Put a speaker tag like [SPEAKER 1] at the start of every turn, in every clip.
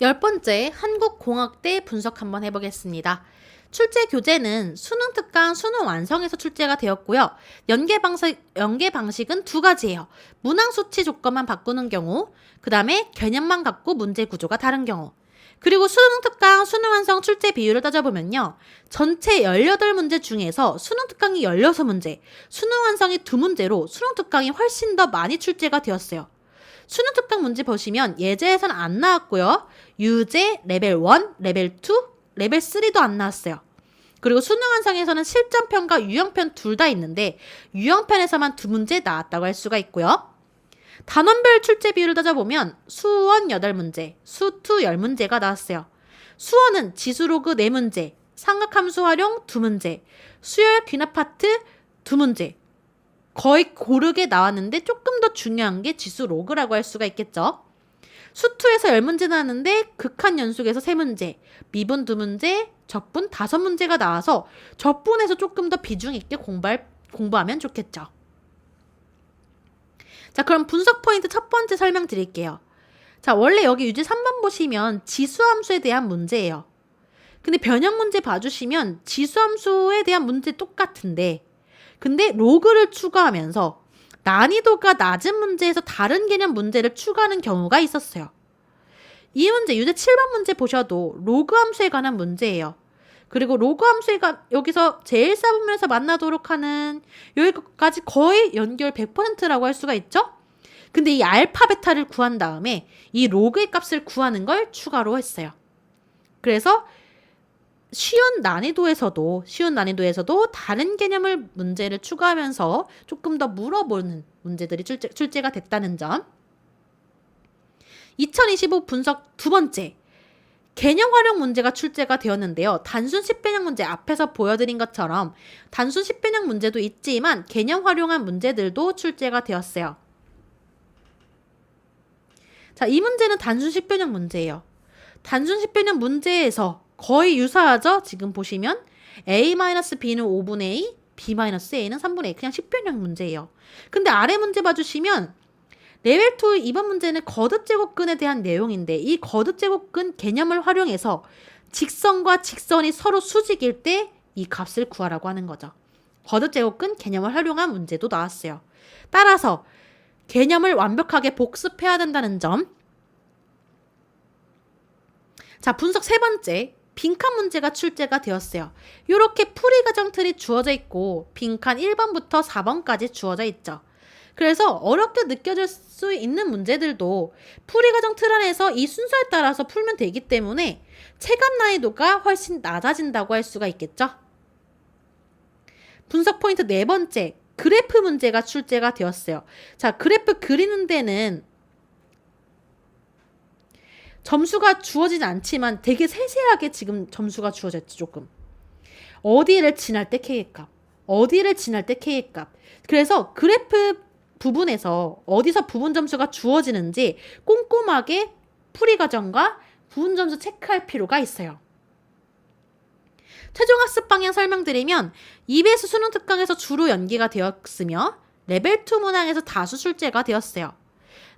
[SPEAKER 1] 열 번째 한국공학대 분석 한번 해보겠습니다. 출제 교재는 수능 특강 수능 완성에서 출제가 되었고요. 연계 방식, 연계 방식은 두 가지예요. 문항 수치 조건만 바꾸는 경우, 그 다음에 개념만 갖고 문제 구조가 다른 경우. 그리고 수능 특강 수능 완성 출제 비율을 따져보면요. 전체 18문제 중에서 수능 특강이 16문제, 수능 완성이 2문제로 수능 특강이 훨씬 더 많이 출제가 되었어요. 수능 특강 문제 보시면 예제에선 안 나왔고요. 유제 레벨 1, 레벨 2, 레벨 3도 안 나왔어요. 그리고 수능 완성에서는 실전편과 유형편 둘 다 있는데 유형편에서만 두 문제 나왔다고 할 수가 있고요. 단원별 출제 비율을 따져보면 수원 8문제, 수투 10문제가 나왔어요. 수원은 지수로그 4문제, 삼각함수 활용 2문제, 수열 귀납 파트 2문제, 거의 고르게 나왔는데 조금 더 중요한 게 지수 로그라고 할 수가 있겠죠. 수투에서 10문제 나왔는데 극한 연속에서 3문제, 미분 2문제, 적분 5문제가 나와서 적분에서 조금 더 비중 있게 공부할, 공부하면 좋겠죠. 자, 그럼 분석 포인트 첫 번째 설명드릴게요. 자, 원래 여기 유제 3번 보시면 지수함수에 대한 문제예요. 근데 변형 문제 봐주시면 지수함수에 대한 문제 똑같은데 근데 로그를 추가하면서 난이도가 낮은 문제에서 다른 개념 문제를 추가하는 경우가 있었어요. 이 문제 유제 7번 문제 보셔도 로그 함수에 관한 문제예요. 그리고 로그 함수가 여기서 제일 사분면에서 만나도록 하는 여기까지 거의 연결 100%라고 할 수가 있죠. 근데 이 알파 베타를 구한 다음에 이 로그의 값을 구하는 걸 추가로 했어요. 그래서 쉬운 난이도에서도 쉬운 난이도에서도 다른 개념을 문제를 추가하면서 조금 더 물어보는 문제들이 출제, 출제가 됐다는 점. 2025 분석 두 번째. 개념 활용 문제가 출제가 되었는데요. 단순 10변형 문제 앞에서 보여드린 것처럼 단순 10변형 문제도 있지만 개념 활용한 문제들도 출제가 되었어요. 자, 이 문제는 단순 10변형 문제예요. 단순 10변형 문제에서 거의 유사하죠? 지금 보시면 a-b는 5분의 a, b-a는 3분의 a. 그냥 10변형 문제예요. 근데 아래 문제 봐주시면 레벨 2 이번 문제는 거듭 제곱근에 대한 내용인데 이 거듭 제곱근 개념을 활용해서 직선과 직선이 서로 수직일 때 이 값을 구하라고 하는 거죠. 거듭 제곱근 개념을 활용한 문제도 나왔어요. 따라서 개념을 완벽하게 복습해야 된다는 점. 자, 분석 세 번째. 빈칸 문제가 출제가 되었어요. 이렇게 풀이 과정 틀이 주어져 있고 빈칸 1번부터 4번까지 주어져 있죠. 그래서 어렵게 느껴질 수 있는 문제들도 풀이 과정 틀 안에서 이 순서에 따라서 풀면 되기 때문에 체감 난이도가 훨씬 낮아진다고 할 수가 있겠죠. 분석 포인트 네 번째, 그래프 문제가 출제가 되었어요. 자, 그래프 그리는 데는 점수가 주어지지 않지만 되게 세세하게 지금 점수가 주어졌죠, 조금. 어디를 지날 때 K값, 어디를 지날 때 K값. 그래서 그래프 부분에서 어디서 부분 점수가 주어지는지 꼼꼼하게 풀이 과정과 부분 점수 체크할 필요가 있어요. 최종 학습 방향 설명드리면 EBS 수능 특강에서 주로 연기가 되었으며 레벨 2 문항에서 다수 출제가 되었어요.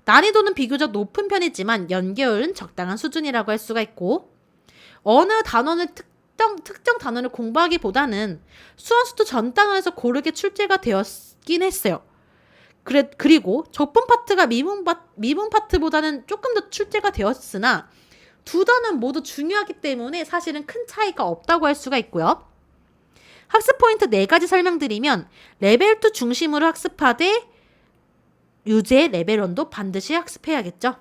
[SPEAKER 1] 난이도는 비교적 높은 편이지만 연계율은 적당한 수준이라고 할 수가 있고 어느 단원을 특정, 특정 단원을 공부하기보다는 수원수도 전 단원에서 고르게 출제가 되었긴 했어요. 그래, 그리고 적분 파트가 미분, 파, 미분 파트보다는 조금 더 출제가 되었으나 두 단원 모두 중요하기 때문에 사실은 큰 차이가 없다고 할 수가 있고요. 학습 포인트 네 가지 설명드리면 레벨 2 중심으로 학습하되 유제 레벨 1도 반드시 학습해야겠죠.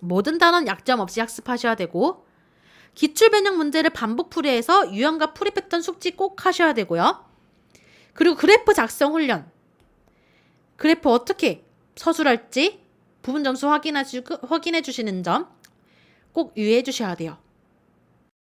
[SPEAKER 1] 모든 단원 약점 없이 학습하셔야 되고 기출 변형 문제를 반복 풀이해서 유형과 풀이 패턴 숙지 꼭 하셔야 되고요. 그리고 그래프 작성 훈련. 그래프 어떻게 서술할지 부분 점수 확인해 주시는 점 꼭 유의해 주셔야 돼요.